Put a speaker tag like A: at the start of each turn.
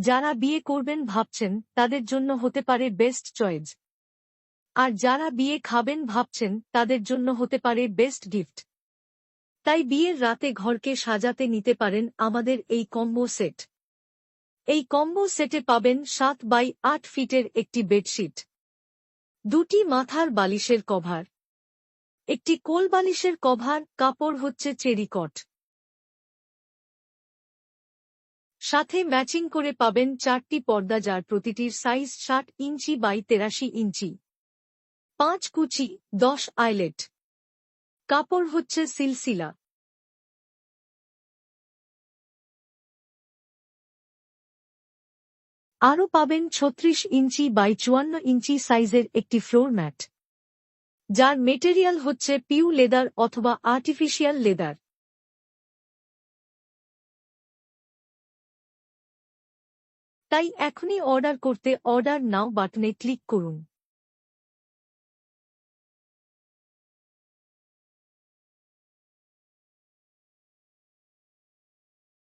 A: যারা বিয়ে করবেন ভাবছেন, তাদের জন্য হতে পারে বেস্ট চয়েস আর যারা বিয়ে খাবেন ভাবছেন, তাদের জন্য হতে পারে বেস্ট গিফট তাই বিয়ের রাতে ঘরকে সাজাতে নিতে পারেন আমাদের এই কম্বো সেট এই কম্বো সেটে পাবেন সাত বাই আট ফিটের একটি বেডশিট দুটি মাথার বালিশের কভার একটি কোল বালিশের কভার কাপড় হচ্ছে চেরিকট সাথে ম্যাচিং করে পাবেন চারটি পর্দা যার প্রতিটির সাইজ ষাট ইঞ্চি বাই তেরাশি ইঞ্চি। পাঁচ কুচি, দশ আইলেট। কাপড় হচ্ছে সিলসিলা। আরও পাবেন ছত্রিশ ইঞ্চি বাই চুয়ান্ন ইঞ্চি সাইজের একটি ফ্লোর ম্যাট। যার মেটেরিয়াল হচ্ছে পিউ লেদার অথবা আর্টিফিশিয়াল লেদার। তাই এখনই অর্ডার করতে অর্ডার নাও বাটনে ক্লিক করুন।